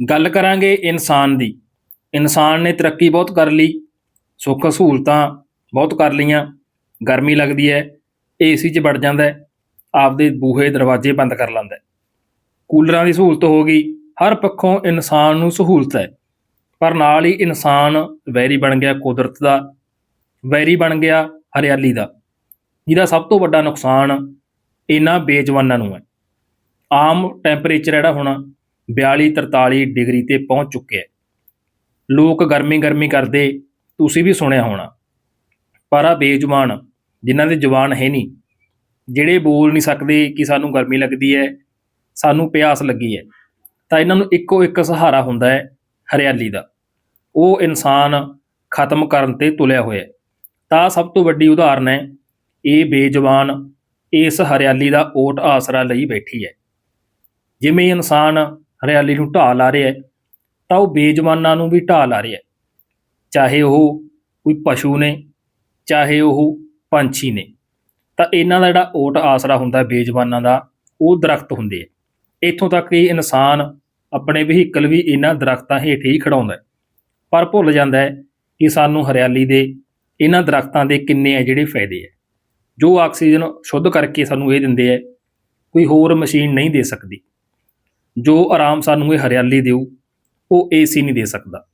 ਗੱਲ ਕਰਾਂਗੇ ਇਨਸਾਨ ਦੀ। ਇਨਸਾਨ ਨੇ ਤਰੱਕੀ ਬਹੁਤ ਕਰ ਲਈ, ਸੁੱਖ ਸਹੂਲਤਾਂ ਬਹੁਤ ਕਰ ਲਈਆਂ, ਗਰਮੀ ਲੱਗਦੀ ਹੈ ਏਸੀ 'ਚ ਵੜ ਜਾਂਦਾ ਹੈ, ਆਪਦੇ ਬੂਹੇ ਦਰਵਾਜ਼ੇ ਬੰਦ ਕਰ ਲੈਂਦਾ ਹੈ। ਕੂਲਰਾਂ ਦੀ ਸਹੂਲਤ ਹੋ ਗਈ, ਹਰ ਪੱਖੋਂ ਇਨਸਾਨ ਨੂੰ ਸਹੂਲਤ ਹੈ। ਪਰ ਨਾਲ ਹੀ ਇਨਸਾਨ ਵੈਰੀ ਬਣ ਗਿਆ ਕੁਦਰਤ ਦਾ, ਵੈਰੀ ਬਣ ਗਿਆ ਹਰਿਆਲੀ ਦਾ, ਜਿਹਦਾ ਸਭ ਤੋਂ ਵੱਡਾ ਨੁਕਸਾਨ ਇਹਨਾਂ ਬੇਜਵਾਨਾਂ ਨੂੰ ਹੈ। ਆਮ ਟੈਂਪਰੇਚਰ ਜਿਹੜਾ ਹੋਣਾ 42 43 ਡਿਗਰੀ ਤੇ ਪਹੁੰਚ ਚੁੱਕਿਆ ਹੈ। ਲੋਕ ਗਰਮੀ ਗਰਮੀ ਕਰਦੇ, ਤੁਸੀਂ ਵੀ ਸੁਣਿਆ ਹੋਣਾ। ਪਰ ਆ ਬੇਜੁਬਾਨ, ਜਿਨ੍ਹਾਂ ਦੇ ਜਵਾਨ ਹੈ ਨਹੀਂ, ਜਿਹੜੇ ਬੋਲ ਨਹੀਂ ਸਕਦੇ ਕਿ ਸਾਨੂੰ ਗਰਮੀ ਲੱਗਦੀ ਹੈ, ਸਾਨੂੰ ਪਿਆਸ ਲੱਗੀ ਹੈ, ਤਾਂ ਇਹਨਾਂ ਨੂੰ ਇੱਕੋ ਇੱਕ ਸਹਾਰਾ ਹੁੰਦਾ ਹੈ, ਹਰਿਆਲੀ ਦਾ। ਉਹ ਇਨਸਾਨ ਖਤਮ ਕਰਨ ਤੇ ਤੁਲਿਆ ਹੋਇਆ ਹੈ। ਤਾਂ ਸਭ ਤੋਂ ਵੱਡੀ ਉਦਾਹਰਨ ਹੈ, ਇਹ ਬੇਜਵਾਨ ਇਸ ਹਰਿਆਲੀ ਦਾ ਓਟ ਆਸਰਾ ਲਈ ਬੈਠੀ ਹੈ। ਜਿਵੇਂ ਇਨਸਾਨ ਹਰਿਆਲੀ ਨੂੰ ਢਾਹ ਲਾ ਰਿਹਾ ਹੈ, ਤਾਂ ਉਹ ਬੇਜਵਾਨਾਂ ਨੂੰ ਵੀ ਢਾਹ ਲਾ ਰਿਹਾ ਹੈ। ਚਾਹੇ ਉਹ ਕੋਈ ਪਸ਼ੂ ਨੇ, ਚਾਹੇ ਉਹ ਪੰਛੀ ਨੇ, ਤਾਂ ਇਹਨਾਂ ਦਾ ਜਿਹੜਾ ਓਟ ਆਸਰਾ ਹੁੰਦਾ ਬੇਜਵਾਨਾਂ ਦਾ, ਉਹ ਦਰਖਤ ਹੁੰਦੇ ਆ। ਇੱਥੋਂ ਤੱਕ ਕਿ ਇਨਸਾਨ ਆਪਣੇ ਵਹੀਕਲ ਵੀ ਇਹਨਾਂ ਦਰਖਤਾਂ ਹੇਠ ਹੀ ਖੜਾਉਂਦਾ ਪਰ ਭੁੱਲ ਜਾਂਦਾ ਹੈ ਕਿ ਸਾਨੂੰ ਹਰਿਆਲੀ ਦੇ ਇਹਨਾਂ ਦਰਖਤਾਂ ਦੇ ਕਿੰਨੇ ਆ ਜਿਹੜੇ ਫਾਇਦੇ ਆ। ਜੋ ਆਕਸੀਜਨ ਸ਼ੁੱਧ ਕਰਕੇ ਸਾਨੂੰ ਇਹ ਦਿੰਦੇ ਆ, ਕੋਈ ਹੋਰ ਮਸ਼ੀਨ ਨਹੀਂ ਦੇ ਸਕਦੀ। ਜੋ ਆਰਾਮ ਸਾਨੂੰ ਇਹ ਹਰਿਆਲੀ ਦਿਓ ਉਹ ਏਸੀ ਨਹੀਂ ਦੇ ਸਕਦਾ।